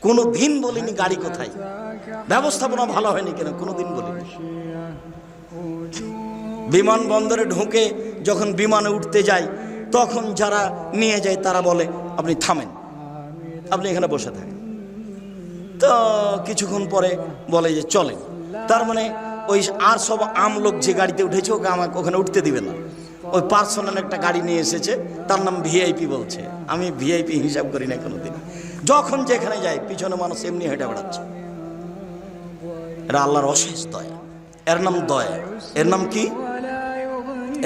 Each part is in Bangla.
কোনো দিন বলিনি গাড়ি কোথায়? ব্যবস্থাপনা ভালো হয়নি কেন? কোনো দিন বলিনি। বিমানবন্দরে ঢুকে যখন বিমানে উঠতে যাই, তখন যারা নিয়ে যায়, তারা বলে, আপনি থামেন। আপনি এখানে বসে থাকেন। তো কিছুক্ষণ পরে বলে যে চলে তার মানে ওই আর সব আম লোক যে গাড়িতে উঠেছে, ওকে আমাকে ওখানে উঠতে দিবে না। ওই পার্সোনাল একটা গাড়ি নিয়ে এসেছে, তার নাম ভিআইপি বলছে। আমি ভিআইপি হিসাব করি না কোনোদিন। যখন যেখানে যাই, পিছনে মানুষ এমনি হেঁটে বেড়াচ্ছে। এটা আল্লাহর অশেষ দয়া। এর নাম দয়া। এর নাম কি?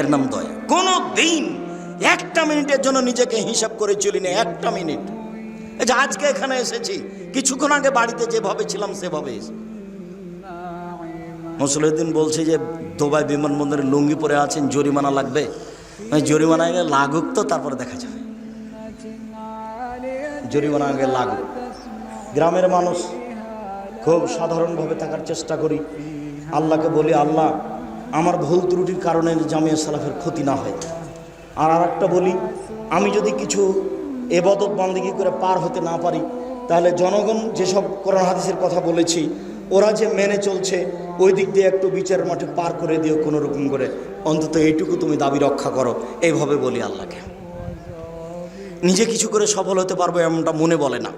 এর নাম দয়া। কোনো দিন একটা মিনিটের জন্য নিজেকে হিসাব করে চলি না, একটা মিনিট। আজকে এখানে এসেছি, কিছুক্ষণ আগে বাড়িতে যেভাবে ছিলাম, সেভাবে এসে মুসলিউদ্দিন বলছে যে দুবাই বিমানবন্দরে লুঙ্গি পরে আছেন, জরিমানা লাগবে। জরিমানা আগে লাগুক তো, তারপরে দেখা যাবে। জরিমানা আগে লাগুক। গ্রামের মানুষ খুব সাধারণভাবে থাকার চেষ্টা করি। আল্লাহকে বলি, আল্লাহ, আমার ভুল ত্রুটির কারণে জামিয়া সালাফের ক্ষতি না হয়। আর আর একটা বলি, আমি যদি কিছু এবাদত বান্দিগি করে পার হতে না পারি, তাহলে জনগণ যেসব কোরআন হাদিসের কথা বলেছি ওরা যে মেনে চলছে, ওই দিক দিয়ে একটু বিচার মাঠে পার করে দিও কোনো রকম করে। অন্তত এইটুকু তুমি দাবি রক্ষা করো। এইভাবে বলি আল্লাহকে। নিজে কিছু করে সফল হতে পারব এমনটা মনে বলে না।